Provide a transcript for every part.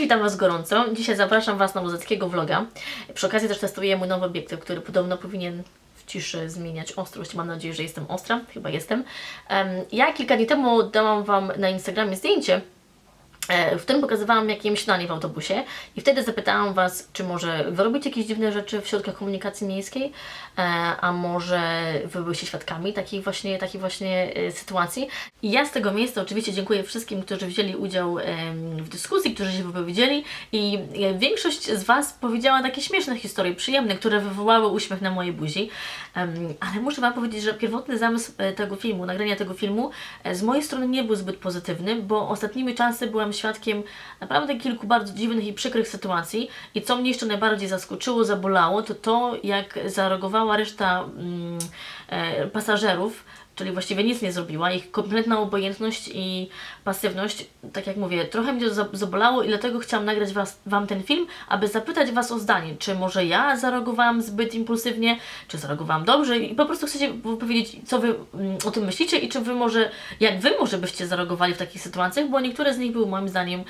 Cześć, witam Was gorąco. Dzisiaj zapraszam Was na muzyckiego vloga. Przy okazji też testuję mój nowy obiektyw, który podobno powinien w ciszy zmieniać ostrość. Mam nadzieję, że jestem ostra. Chyba jestem. Em, Ja kilka dni temu dałam Wam na Instagramie zdjęcie, w którym pokazywałam, jak jem śniadanie w autobusie i wtedy zapytałam Was, czy może Wy robicie jakieś dziwne rzeczy w środkach komunikacji miejskiej, e, a może Wy byliście świadkami takiej właśnie, takiej właśnie e, sytuacji. I ja z tego miejsca oczywiście dziękuję wszystkim, którzy wzięli udział w dyskusji, którzy się wypowiedzieli i e, większość z Was powiedziała takie śmieszne historie, przyjemne, które wywołały uśmiech na mojej buzi. Ale muszę Wam powiedzieć, że pierwotny zamysł e, tego filmu, nagrania tego filmu e, z mojej strony nie był zbyt pozytywny, bo ostatnimi czasy byłam świadkiem naprawdę kilku bardzo dziwnych i przykrych sytuacji. I co mnie jeszcze najbardziej zaskoczyło, zabolało, to to, jak zareagowała reszta mm, e, pasażerów, czyli właściwie nic nie zrobiła. Ich kompletna obojętność i pasywność, tak jak mówię, trochę mnie to za- zabolało i dlatego chciałam nagrać was, Wam ten film, aby zapytać Was o zdanie, czy może ja zareagowałam zbyt impulsywnie, czy zareagowałam dobrze i po prostu chcecie powiedzieć, co Wy mm, o tym myślicie i czy Wy może, jak Wy może byście zareagowali w takich sytuacjach, bo niektóre z nich były moim zdaniem,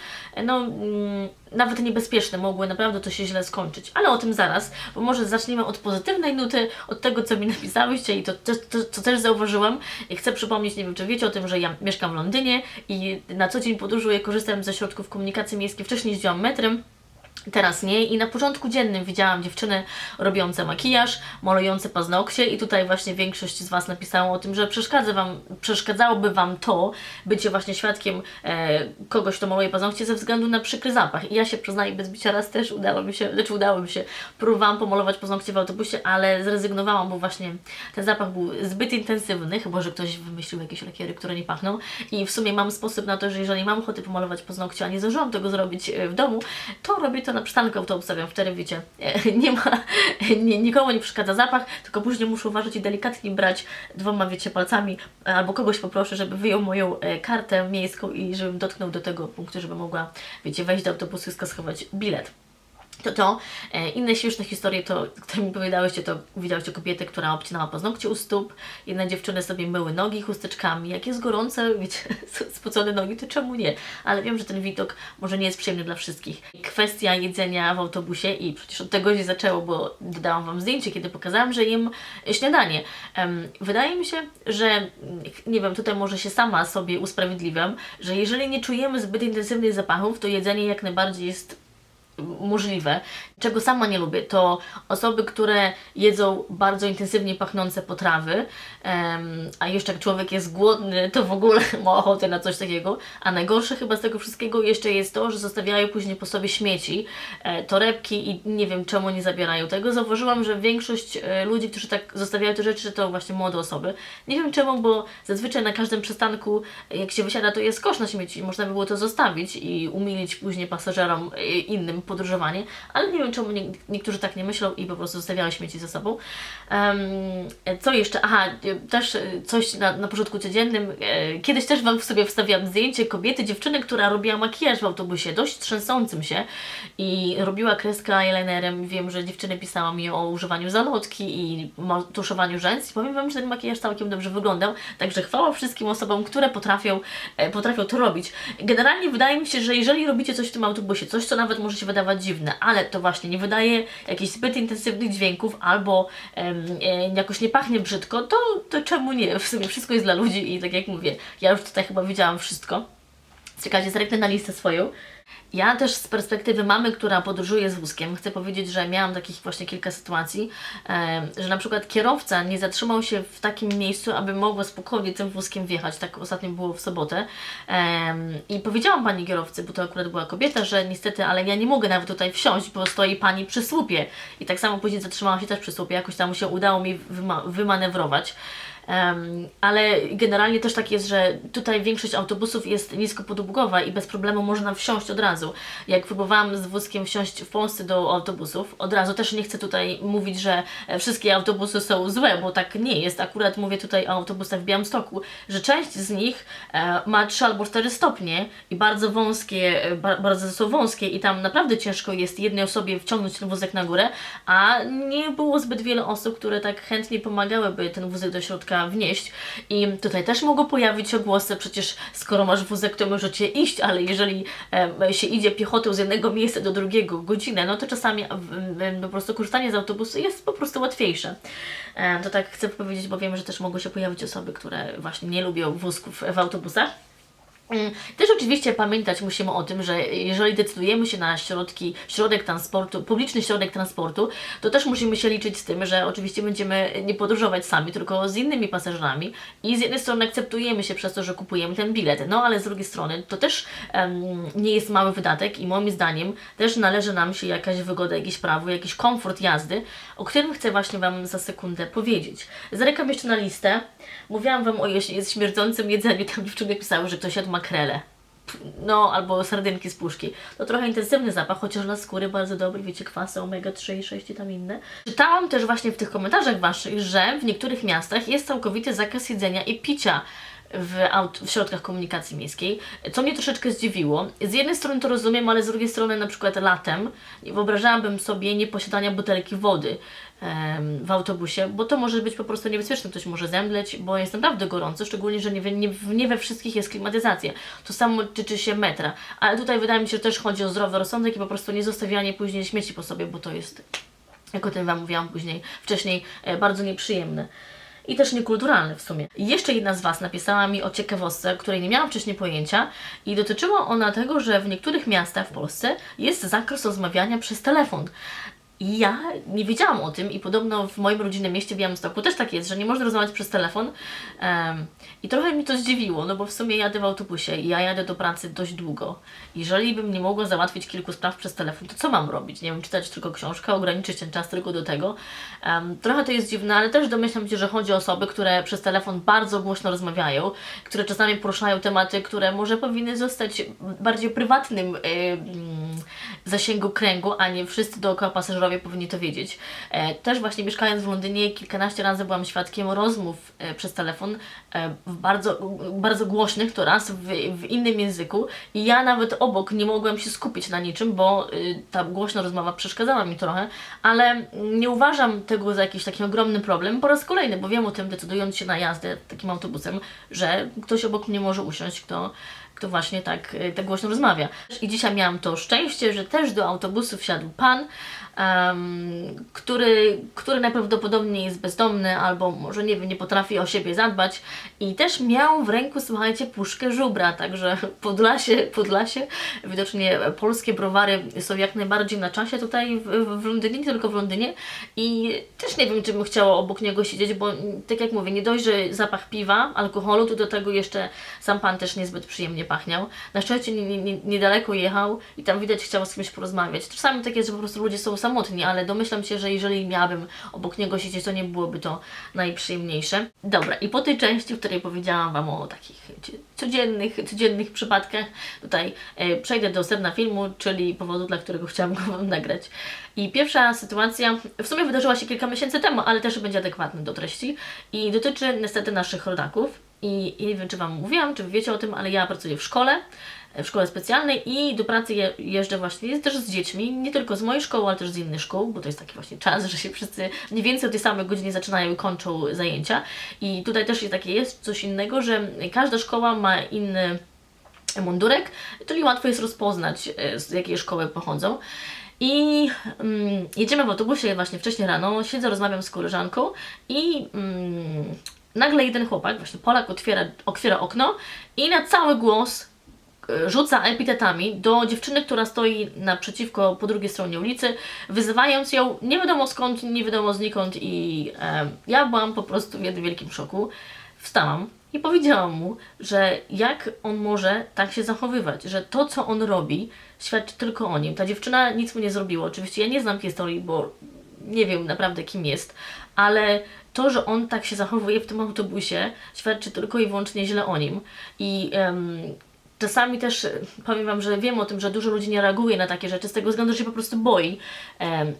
no, mm, nawet niebezpieczne, mogły naprawdę to się źle skończyć, ale o tym zaraz, bo może zaczniemy od pozytywnej nuty, od tego, co mi napisałyście i to, to, to co też zauważyłam. I chcę przypomnieć, nie wiem, czy wiecie o tym, że ja mieszkam w Londynie i na co dzień podróżuję, korzystam ze środków komunikacji miejskiej. Wcześniej jeździłam metrem, Teraz nie. I na porządku dziennym widziałam dziewczyny robiące makijaż, malujące paznokcie i tutaj właśnie większość z Was napisało o tym, że przeszkadza wam, przeszkadzałoby Wam to bycie właśnie świadkiem e, kogoś, kto maluje paznokcie ze względu na przykry zapach. I ja się przyznaję, bez bicia raz też udało mi się, znaczy udało mi się, próbowałam pomalować paznokcie w autobusie, ale zrezygnowałam, bo właśnie ten zapach był zbyt intensywny, chyba, że ktoś wymyślił jakieś lakiery, które nie pachną. I w sumie mam sposób na to, że jeżeli mam ochotę pomalować paznokcie, a nie zdążyłam tego zrobić e, w domu, to robię to na przystanku autobusowym, wtedy wiecie, e, nie ma, nie, nikomu nie przeszkadza zapach, tylko później muszę uważać i delikatnie brać dwoma, wiecie, palcami, e, albo kogoś poproszę, żeby wyjął moją e, kartę miejską i żebym dotknął do tego punktu, żeby mogła, wiecie, wejść do autobusu i skasować bilet. To to. E, inne śmieszne historie, to, które mi powiedziałyście, to widziałyście kobietę, która obcinała paznokcie u stóp. Inne dziewczyny sobie myły nogi chusteczkami. Jak jest gorące, wiecie, spocone nogi, to czemu nie? Ale wiem, że ten widok może nie jest przyjemny dla wszystkich. Kwestia jedzenia w autobusie i przecież od tego się zaczęło, bo dodałam Wam zdjęcie, kiedy pokazałam, że jem śniadanie. Wydaje mi się, że nie wiem, tutaj może się sama sobie usprawiedliwiam, że jeżeli nie czujemy zbyt intensywnych zapachów, to jedzenie jak najbardziej jest możliwe. Czego sama nie lubię, to osoby, które jedzą bardzo intensywnie pachnące potrawy, em, a jeszcze jak człowiek jest głodny, to w ogóle ma ochotę na coś takiego. A najgorsze chyba z tego wszystkiego jeszcze jest to, że zostawiają później po sobie śmieci, e, torebki i nie wiem czemu nie zabierają tego. Zauważyłam, że większość e, ludzi, którzy tak zostawiają te rzeczy, to właśnie młode osoby. Nie wiem czemu, bo zazwyczaj na każdym przystanku, jak się wysiada, to jest kosz na śmieci. Można by było to zostawić i umilić później pasażerom e, innym podróżowanie, ale nie wiem czemu nie, niektórzy tak nie myślą i po prostu zostawiają śmieci ze sobą. Co jeszcze? Aha, też coś na, na codziennym. E, Kiedyś też Wam sobie wstawiałam zdjęcie kobiety, dziewczyny, która robiła makijaż w autobusie, dość trzęsącym się i robiła kreskę eyelinerem. Wiem, że dziewczyny pisały mi o używaniu zalotki i tuszowaniu rzęs i powiem Wam, że ten makijaż całkiem dobrze wyglądał, także chwała wszystkim osobom, które potrafią, e, potrafią to robić. Generalnie wydaje mi się, że jeżeli robicie coś w tym autobusie, coś co nawet może się wydawać dziwne, ale to właśnie nie wydaje jakichś zbyt intensywnych dźwięków albo em, e, jakoś nie pachnie brzydko, to, to czemu nie? W sumie wszystko jest dla ludzi i tak jak mówię, ja już tutaj chyba widziałam wszystko. Czekajcie, zerknę na listę swoją. Ja też z perspektywy mamy, która podróżuje z wózkiem, chcę powiedzieć, że miałam takich właśnie kilka sytuacji, że na przykład kierowca nie zatrzymał się w takim miejscu, aby mogła spokojnie tym wózkiem wjechać. Tak ostatnio było w sobotę. I powiedziałam pani kierowcy, bo to akurat była kobieta, że niestety, ale ja nie mogę nawet tutaj wsiąść, bo stoi pani przy słupie. I tak samo później zatrzymała się też przy słupie, jakoś tam się udało mi wyma- wymanewrować. Em, ale generalnie też tak jest, że tutaj większość autobusów jest niskopodługowa i bez problemu można wsiąść od razu. Jak próbowałam z wózkiem wsiąść w Polsce do autobusów, od razu też nie chcę tutaj mówić, że e, wszystkie autobusy są złe, bo tak nie jest. Akurat mówię tutaj o autobusach w Białymstoku, że część z nich e, ma 3 albo 4 stopnie i bardzo wąskie, e, ba, bardzo są wąskie i tam naprawdę ciężko jest jednej osobie wciągnąć ten wózek na górę, a nie było zbyt wiele osób, które tak chętnie pomagałyby ten wózek do środka wnieść. I tutaj też mogą pojawić się głosy, przecież skoro masz wózek, to możecie iść, ale jeżeli e, się idzie piechotą z jednego miejsca do drugiego godzinę, no to czasami e, po prostu korzystanie z autobusu jest po prostu łatwiejsze. E, to tak chcę powiedzieć, bo wiem, że też mogą się pojawić osoby, które właśnie nie lubią wózków w autobusach. Mm, Też oczywiście pamiętać musimy o tym, że jeżeli decydujemy się na środki, środek transportu, publiczny środek transportu, to też musimy się liczyć z tym, że oczywiście będziemy nie podróżować sami, tylko z innymi pasażerami i z jednej strony akceptujemy się przez to, że kupujemy ten bilet, no ale z drugiej strony to też em, nie jest mały wydatek i moim zdaniem też należy nam się jakaś wygoda, jakieś prawo, jakiś komfort jazdy, o którym chcę właśnie Wam za sekundę powiedzieć. Zerkam jeszcze na listę. Mówiłam Wam o śmierdzącym jedzeniu, tam dziewczyny pisały, że ktoś jadł makrele. No, albo sardynki z puszki. To trochę intensywny zapach, chociaż dla skóry bardzo dobry, wiecie, kwasy omega-3 i 6 i tam inne. Czytałam też właśnie w tych komentarzach Waszych, że w niektórych miastach jest całkowity zakaz jedzenia i picia w, w środkach komunikacji miejskiej, co mnie troszeczkę zdziwiło. Z jednej strony to rozumiem, ale z drugiej strony na przykład latem nie wyobrażałabym sobie nieposiadania butelki wody em, w autobusie, bo to może być po prostu niebezpieczne, ktoś może zemdleć, bo jest naprawdę gorąco, szczególnie, że nie, nie, nie we wszystkich jest klimatyzacja. To samo tyczy się metra, ale tutaj wydaje mi się, że też chodzi o zdrowy rozsądek i po prostu nie zostawianie później śmieci po sobie, bo to jest, jak o tym Wam mówiłam później, wcześniej, e, bardzo nieprzyjemne i też niekulturalne w sumie. Jeszcze jedna z Was napisała mi o ciekawostce, której nie miałam wcześniej pojęcia i dotyczyła ona tego, że w niektórych miastach w Polsce jest zakaz rozmawiania przez telefon. I ja nie wiedziałam o tym i podobno w moim rodzinnym mieście w Białymstoku też tak jest, że nie można rozmawiać przez telefon Em, i trochę mi to zdziwiło, no bo w sumie jadę w autobusie i ja jadę do pracy dość długo. Jeżeli bym nie mogła załatwić kilku spraw przez telefon, to co mam robić? Nie wiem, czytać tylko książkę, ograniczyć ten czas tylko do tego. Em, trochę to jest dziwne, ale też domyślam się, że chodzi o osoby, które przez telefon bardzo głośno rozmawiają, które czasami poruszają tematy, które może powinny zostać bardziej prywatnym y, mm, zasięgu kręgu, a nie wszyscy dookoła pasażerowie powinni to wiedzieć. E, też właśnie mieszkając w Londynie kilkanaście razy byłam świadkiem rozmów e, przez telefon e, bardzo, bardzo głośnych to raz w, w innym języku. I ja nawet obok nie mogłem się skupić na niczym, bo y, ta głośna rozmowa przeszkadzała mi trochę, ale nie uważam tego za jakiś taki ogromny problem. Po raz kolejny, bo wiem o tym decydując się na jazdę takim autobusem, że ktoś obok mnie może usiąść, kto kto właśnie tak, y, tak głośno rozmawia. I dzisiaj miałam to szczęście, że też do autobusu wsiadł pan, em, który, który najprawdopodobniej jest bezdomny albo może nie wiem, nie potrafi o siebie zadbać i też miał w ręku, słuchajcie, puszkę żubra, także Podlasie, Podlasie, widocznie polskie browary są jak najbardziej na czasie tutaj w, w Londynie, nie tylko w Londynie i też nie wiem, czy bym chciała obok niego siedzieć, bo tak jak mówię, nie dość, że zapach piwa, alkoholu, to do tego jeszcze sam pan też niezbyt przyjemnie pachniał. Na szczęście nie, nie, nie, niedaleko jechał i tam widać chciał z kimś porozmawiać. Czasami tak jest, że po prostu ludzie są samotni, ale domyślam się, że jeżeli miałabym obok niego siedzieć, to nie byłoby to najprzyjemniejsze. Dobra, i po tej części, w której powiedziałam Wam o takich codziennych, codziennych przypadkach, tutaj e, przejdę do sedna filmu, czyli powodu, dla którego chciałam go Wam nagrać. I pierwsza sytuacja w sumie wydarzyła się kilka miesięcy temu, ale też będzie adekwatna do treści i dotyczy niestety naszych rodaków. I, nie wiem, czy Wam mówiłam, czy wiecie o tym, ale ja pracuję w szkole, w szkole specjalnej i do pracy je, jeżdżę właśnie też z dziećmi, nie tylko z mojej szkoły, ale też z innych szkół, bo to jest taki właśnie czas, że się wszyscy mniej więcej o tej samej godzinie zaczynają i kończą zajęcia. I tutaj też jest takie jest coś innego, że każda szkoła ma inny mundurek, czyli łatwo jest rozpoznać, e, z jakiej szkoły pochodzą. I mm, jedziemy w autobusie właśnie wcześniej rano, siedzę, rozmawiam z koleżanką i mm, nagle jeden chłopak, właśnie Polak, otwiera, otwiera okno i na cały głos e, rzuca epitetami do dziewczyny, która stoi naprzeciwko, po drugiej stronie ulicy, wyzywając ją nie wiadomo skąd, nie wiadomo znikąd i e, ja byłam po prostu w jednym wielkim szoku. Wstałam i powiedziałam mu, że jak on może tak się zachowywać, że to, co on robi, świadczy tylko o nim. Ta dziewczyna nic mu nie zrobiła. Oczywiście ja nie znam historii, bo nie wiem naprawdę kim jest, ale to, że on tak się zachowuje w tym autobusie, świadczy tylko i wyłącznie źle o nim. I em, czasami też e, powiem Wam, że wiem o tym, że dużo ludzi nie reaguje na takie rzeczy z tego względu, że się po prostu boi. Em,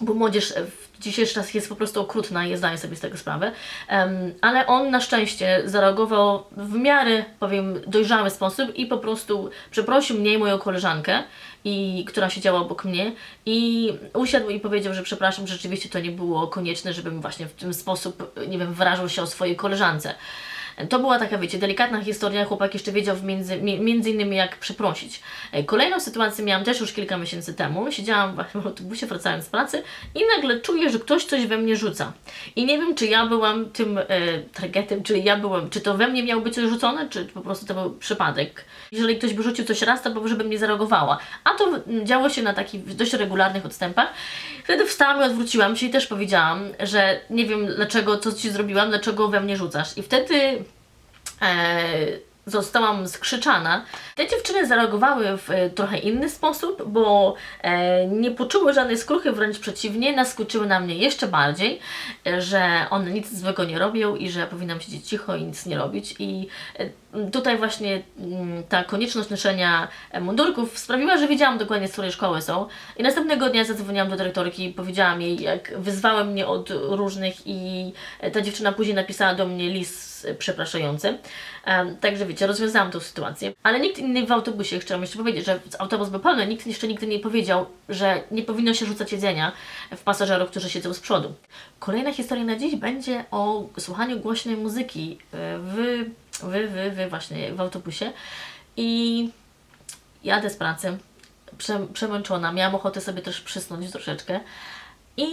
bo młodzież w dzisiejszych czasach jest po prostu okrutna i zdaję sobie z tego sprawę, Em, ale on na szczęście zareagował w miarę, powiem, dojrzały sposób i po prostu przeprosił mnie i moją koleżankę, i, która siedziała obok mnie i usiadł i powiedział, że przepraszam, że rzeczywiście to nie było konieczne, żebym właśnie w ten sposób, nie wiem, wyrażał się o swojej koleżance. To była taka, wiecie, delikatna historia. Chłopak jeszcze wiedział między, mi- między innymi jak przeprosić. E, Kolejną sytuację miałam też już kilka miesięcy temu. Siedziałam w autobusie wracając z pracy i nagle czuję, że ktoś coś we mnie rzuca. I nie wiem, czy ja byłam tym e, targetem, czy ja byłam, czy to we mnie miało być rzucone, czy po prostu to był przypadek. Jeżeli ktoś by rzucił coś raz, to może bym nie zareagowała. A to działo się na takich dość regularnych odstępach. Wtedy wstałam i odwróciłam się i też powiedziałam, że nie wiem dlaczego, co Ci zrobiłam, dlaczego we mnie rzucasz. I wtedy zostałam skrzyczana. Te dziewczyny zareagowały w e, trochę inny sposób, bo e, nie poczuły żadnej skruchy, wręcz przeciwnie, naskoczyły na mnie jeszcze bardziej, e, że one nic złego nie robią i że powinnam siedzieć cicho i nic nie robić. I e, tutaj właśnie mm, ta konieczność noszenia e, mundurków sprawiła, że wiedziałam dokładnie, z której szkoły są. I następnego dnia zadzwoniłam do dyrektorki i powiedziałam jej, jak wyzwałem mnie od różnych i e, ta dziewczyna później napisała do mnie list przepraszający. Także wiecie, rozwiązałam tą sytuację. Ale nikt inny w autobusie, chciałam jeszcze powiedzieć, że autobus był pełny, nikt jeszcze nigdy nie powiedział, że nie powinno się rzucać jedzenia w pasażerów, którzy siedzą z przodu. Kolejna historia na dziś będzie o słuchaniu głośnej muzyki e, w, w, w, w właśnie w autobusie. I jadę z pracy, prze, przemęczona, miałam ochotę sobie też przysnąć troszeczkę i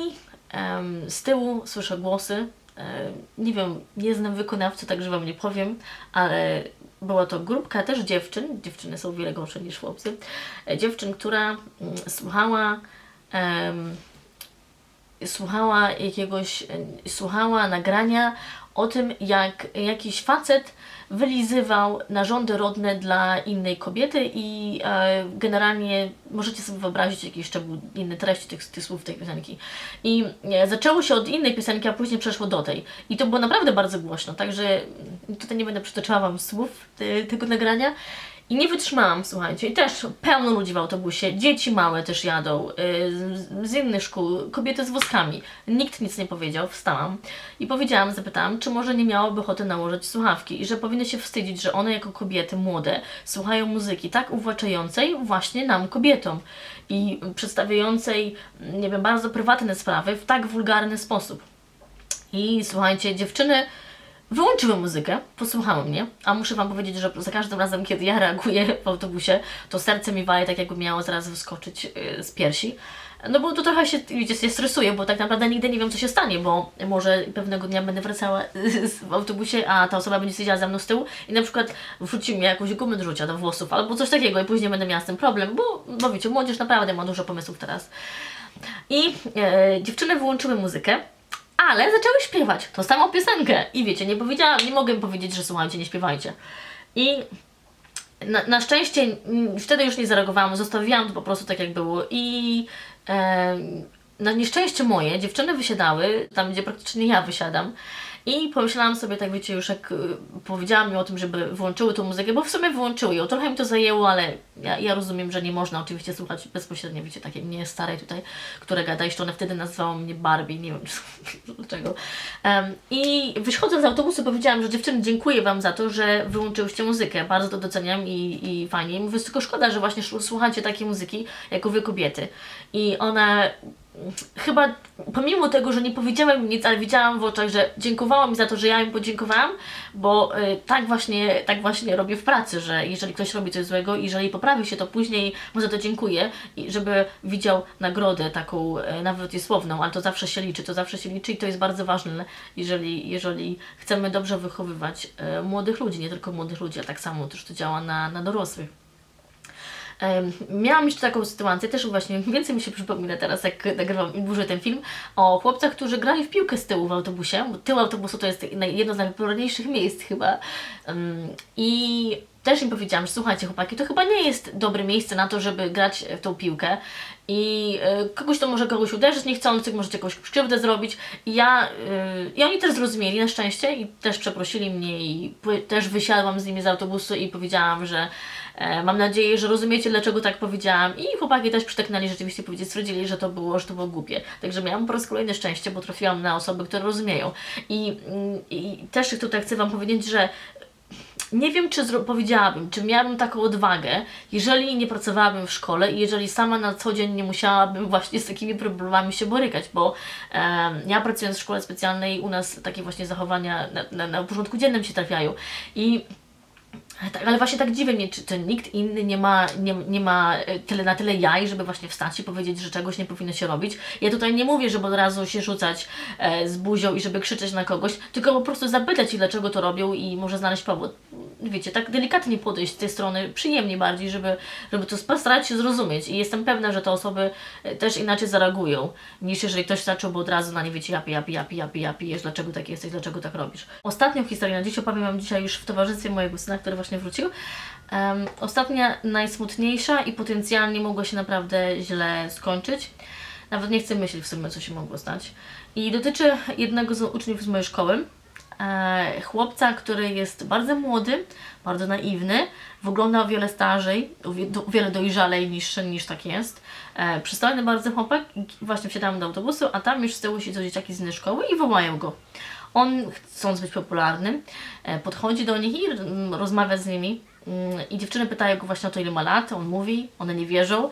z tyłu słyszę głosy. E, nie wiem, nie znam wykonawcy, także Wam nie powiem, ale była to grupka też dziewczyn, dziewczyny są wiele gorsze niż chłopcy, e, dziewczyn, która mm, słuchała słuchała jakiegoś, e, słuchała nagrania o tym, jak jakiś facet wylizywał narządy rodne dla innej kobiety i e, generalnie możecie sobie wyobrazić, jaki jeszcze był inny treść tych, tych słów tej piosenki. I e, zaczęło się od innej piosenki, a później przeszło do tej. I to było naprawdę bardzo głośno, także tutaj nie będę przytaczała Wam słów te, tego nagrania. I nie wytrzymałam, słuchajcie. I też pełno ludzi w autobusie, dzieci małe też jadą, y, z, z innych szkół, kobiety z wózkami. Nikt nic nie powiedział, wstałam i powiedziałam, zapytałam, czy może nie miałoby ochoty nałożyć słuchawki i że powinny się wstydzić, że one jako kobiety młode słuchają muzyki tak uwłaczającej właśnie nam, kobietom i przedstawiającej, nie wiem, bardzo prywatne sprawy w tak wulgarny sposób. I słuchajcie, dziewczyny wyłączyły muzykę, posłuchały mnie, a muszę Wam powiedzieć, że za każdym razem, kiedy ja reaguję w autobusie, to serce mi wali tak, jakby miało zaraz wyskoczyć yy, z piersi. No bo to trochę się, wiecie, się stresuję, bo tak naprawdę nigdy nie wiem, co się stanie, bo może pewnego dnia będę wracała z- w autobusie, a ta osoba będzie siedziała za mną z tyłu i na przykład wrzuci mi jakąś gumę do rzucia do włosów albo coś takiego i później będę miała z tym problem, bo, bo wiecie, młodzież naprawdę ma dużo pomysłów teraz. I e, dziewczyny wyłączyły muzykę, ale zaczęły śpiewać tą samą piosenkę. I wiecie, nie powiedziałam, nie mogę powiedzieć, że słuchajcie, nie śpiewajcie. I na, na szczęście wtedy już nie zareagowałam, zostawiłam to po prostu tak jak było i e, na nieszczęście moje dziewczyny wysiadały tam, gdzie praktycznie ja wysiadam i pomyślałam sobie, tak wiecie, już jak y, powiedziałam mi o tym, żeby włączyły tą muzykę, bo w sumie wyłączyły ją, trochę mi to zajęło, ale ja, ja rozumiem, że nie można oczywiście słuchać bezpośrednio, wiecie, takiej mnie starej tutaj, która gada, jeszcze one wtedy nazywało mnie Barbie, nie wiem dlaczego. Em, I wychodząc z autobusu powiedziałam, że dziewczyny, dziękuję Wam za to, że wyłączyłyście muzykę, bardzo to doceniam i, i fajnie. I mówię, tylko szkoda, że właśnie słuchacie takiej muzyki, jako Wy kobiety. I one chyba pomimo tego, że nie powiedziałem nic, ale widziałam w oczach, że dziękowała mi za to, że ja im podziękowałam, bo y, tak właśnie tak właśnie robię w pracy, że jeżeli ktoś robi coś złego i jeżeli poprawi się, to później mu za to dziękuję i żeby widział nagrodę taką y, nawet słowną, ale to zawsze się liczy, to zawsze się liczy i to jest bardzo ważne, jeżeli, jeżeli chcemy dobrze wychowywać y, młodych ludzi, nie tylko młodych ludzi, a tak samo też to działa na, na dorosłych. Miałam jeszcze taką sytuację, też właśnie więcej mi się przypomina teraz, jak nagrywam i burzę ten film, o chłopcach, którzy grali w piłkę z tyłu w autobusie, bo tył autobusu to jest jedno z najpopularniejszych miejsc chyba. I też im powiedziałam, że słuchajcie chłopaki, to chyba nie jest dobre miejsce na to, żeby grać w tą piłkę. I y, kogoś to może kogoś uderzyć niechcący, możecie kogoś krzywdę zrobić. I ja, y, i oni też zrozumieli na szczęście i też przeprosili mnie i też wysiadłam z nimi z autobusu i powiedziałam, że e, mam nadzieję, że rozumiecie dlaczego tak powiedziałam. I chłopaki też przytaknęli rzeczywiście powiedzieć, stwierdzili, że to było, że to było głupie. Także miałam po raz kolejny szczęście, bo trafiłam na osoby, które rozumieją. I, i też tutaj chcę Wam powiedzieć, że nie wiem, czy powiedziałabym, czy miałabym taką odwagę, jeżeli nie pracowałabym w szkole i jeżeli sama na co dzień nie musiałabym właśnie z takimi problemami się borykać, bo ja pracując w szkole specjalnej, u nas takie właśnie zachowania na, na, na porządku dziennym się trafiają. I tak, ale właśnie tak dziwię mnie, czy, czy nikt inny nie ma, nie, nie ma e, tyle, na tyle jaj, żeby właśnie wstać i powiedzieć, że czegoś nie powinno się robić. Ja tutaj nie mówię, żeby od razu się rzucać e, z buzią i żeby krzyczeć na kogoś, tylko po prostu zapytać ich, dlaczego to robią i może znaleźć powód. Wiecie, tak delikatnie podejść z tej strony, przyjemnie bardziej, żeby, żeby to postarać się zrozumieć. I jestem pewna, że te osoby e, też inaczej zareagują, niż jeżeli ktoś zacząłby od razu na nie, wiecie, japi, japi, japi, japi, japi, dlaczego tak jesteś, dlaczego tak robisz. Ostatnią historię na dziś opowiem Wam dzisiaj już w towarzystwie mojego syna, który właśnie wrócił. Em, ostatnia, najsmutniejsza i potencjalnie mogła się naprawdę źle skończyć. Nawet nie chcę myśleć w sumie, co się mogło stać. I dotyczy jednego z uczniów z mojej szkoły. E, chłopca, który jest bardzo młody, bardzo naiwny, wygląda o wiele starzej, o wiele dojrzalej niż, niż tak jest. E, przystojny bardzo chłopak właśnie wsiadamy do autobusu, a tam już z tyłu siedzą dzieciaki z innej szkoły i wołają go. On, chcąc być popularnym, e, podchodzi do nich i rozmawia z nimi. Mm, I dziewczyny pytają go właśnie o to, ile ma lat. On mówi, one nie wierzą.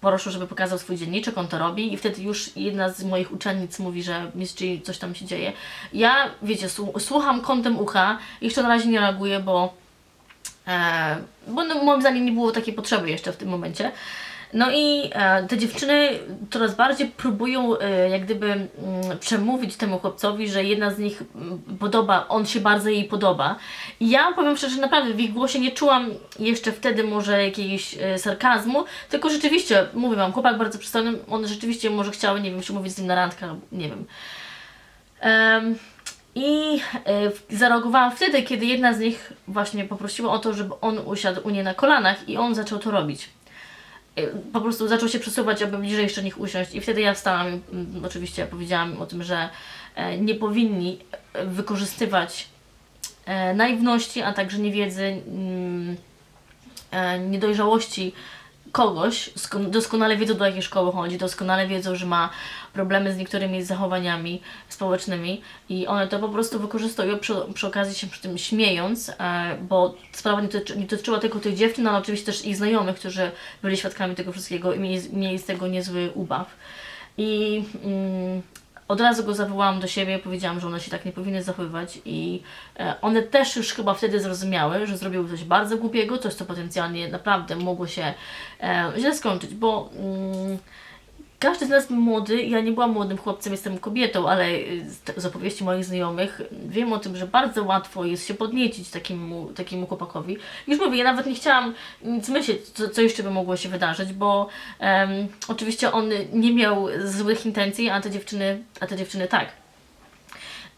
Proszę, żeby pokazał swój dzienniczek, on to robi i wtedy już jedna z moich uczennic mówi, że Miss coś tam się dzieje. Ja, wiecie, słu- słucham kątem ucha, jeszcze na razie nie reaguję, bo E, bo no, moim zdaniem nie było takiej potrzeby jeszcze w tym momencie. No i e, te dziewczyny coraz bardziej próbują e, jak gdyby mm, przemówić temu chłopcowi, że jedna z nich mm, podoba, on się bardzo jej podoba. I ja powiem szczerze, że naprawdę w ich głosie nie czułam jeszcze wtedy może jakiegoś e, sarkazmu, tylko rzeczywiście, mówię wam, chłopak bardzo przystojny, on rzeczywiście może chciał, nie wiem, się mówić z nim na randkę, albo nie wiem. Em, I zareagowałam wtedy, kiedy jedna z nich właśnie poprosiła o to, żeby on usiadł u niej na kolanach i on zaczął to robić. E, Po prostu zaczął się przesuwać, aby bliżej jeszcze nich usiąść. I wtedy ja stałam, i, mm, oczywiście powiedziałam o tym, że e, nie powinni e, wykorzystywać e, naiwności, a także niewiedzy, mm, niedojrzałości kogoś, sko- doskonale wiedzą do jakiej szkoły chodzi, doskonale wiedzą, że ma problemy z niektórymi zachowaniami społecznymi i one to po prostu wykorzystują, przy, przy okazji się przy tym śmiejąc, e, bo sprawa nie, dotyczy, nie dotyczyła tylko tych dziewczyn, ale oczywiście też ich znajomych, którzy byli świadkami tego wszystkiego i mieli, mieli z tego niezły ubaw. I mm, od razu go zawołałam do siebie, powiedziałam, że one się tak nie powinny zachowywać i e, one też już chyba wtedy zrozumiały, że zrobiły coś bardzo głupiego, coś co potencjalnie naprawdę mogło się e, źle skończyć, bo mm, każdy z nas młody, ja nie byłam młodym chłopcem, jestem kobietą, ale y, z, z opowieści moich znajomych wiem o tym, że bardzo łatwo jest się podniecić takiemu, takiemu chłopakowi. Już mówię, ja nawet nie chciałam nic myśleć, co, co jeszcze by mogło się wydarzyć, bo em, oczywiście on nie miał złych intencji, a te dziewczyny, a te dziewczyny tak.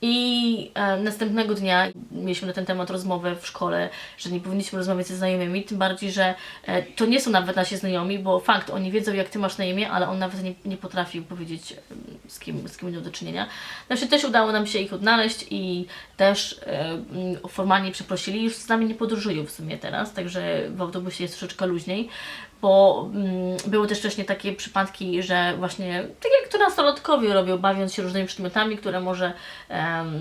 I e, następnego dnia mieliśmy na ten temat rozmowę w szkole, że nie powinniśmy rozmawiać ze znajomymi, tym bardziej, że e, to nie są nawet nasi znajomi, bo fakt, oni wiedzą jak Ty masz na imię, ale on nawet nie, nie potrafił powiedzieć z kim, z kim miał do czynienia. Znaczy też udało nam się ich odnaleźć i też e, formalnie przeprosili, już z nami nie podróżują w sumie teraz, także w autobusie jest troszeczkę luźniej, bo mm, były też wcześniej takie przypadki, że właśnie tak jak to nastolatkowie robią, bawiąc się różnymi przedmiotami, które może em,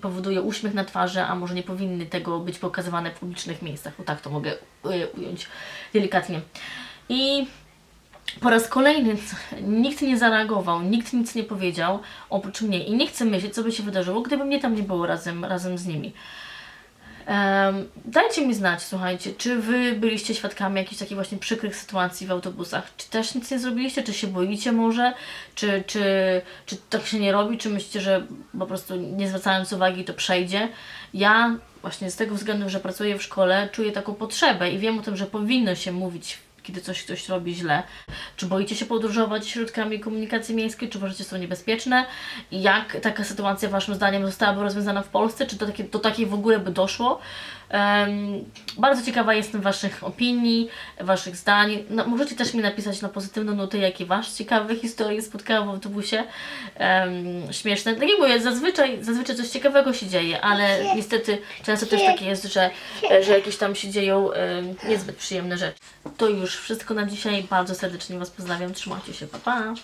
powodują uśmiech na twarzy, a może nie powinny tego być pokazywane w publicznych miejscach, bo tak to mogę y, ująć delikatnie. I po raz kolejny nikt nie zareagował, nikt nic nie powiedział oprócz mnie i nie chcę myśleć, co by się wydarzyło, gdyby mnie tam nie było razem, razem z nimi. Dajcie mi znać, słuchajcie, czy wy byliście świadkami jakichś takich właśnie przykrych sytuacji w autobusach? Czy też nic nie zrobiliście? Czy się boicie może? Czy, czy, czy tak się nie robi? Czy myślicie, że po prostu nie zwracając uwagi to przejdzie? Ja właśnie z tego względu, że pracuję w szkole, czuję taką potrzebę i wiem o tym, że powinno się mówić kiedy coś ktoś robi źle. Czy boicie się podróżować środkami komunikacji miejskiej, czy uważacie, że są niebezpieczne? Jak taka sytuacja Waszym zdaniem zostałaby rozwiązana w Polsce? Czy do takiej, do takiej w ogóle by doszło? Bardzo ciekawa jestem Waszych opinii, Waszych zdań. No, możecie też mi napisać na pozytywne nuty, jakie Wasz ciekawe historie spotkałam w autobusie. Em, śmieszne. Tak jak mówię, zazwyczaj, zazwyczaj coś ciekawego się dzieje, ale niestety często też tak jest, że, że jakieś tam się dzieją em, niezbyt przyjemne rzeczy. To już wszystko na dzisiaj. Bardzo serdecznie Was pozdrawiam. Trzymajcie się. Pa, pa.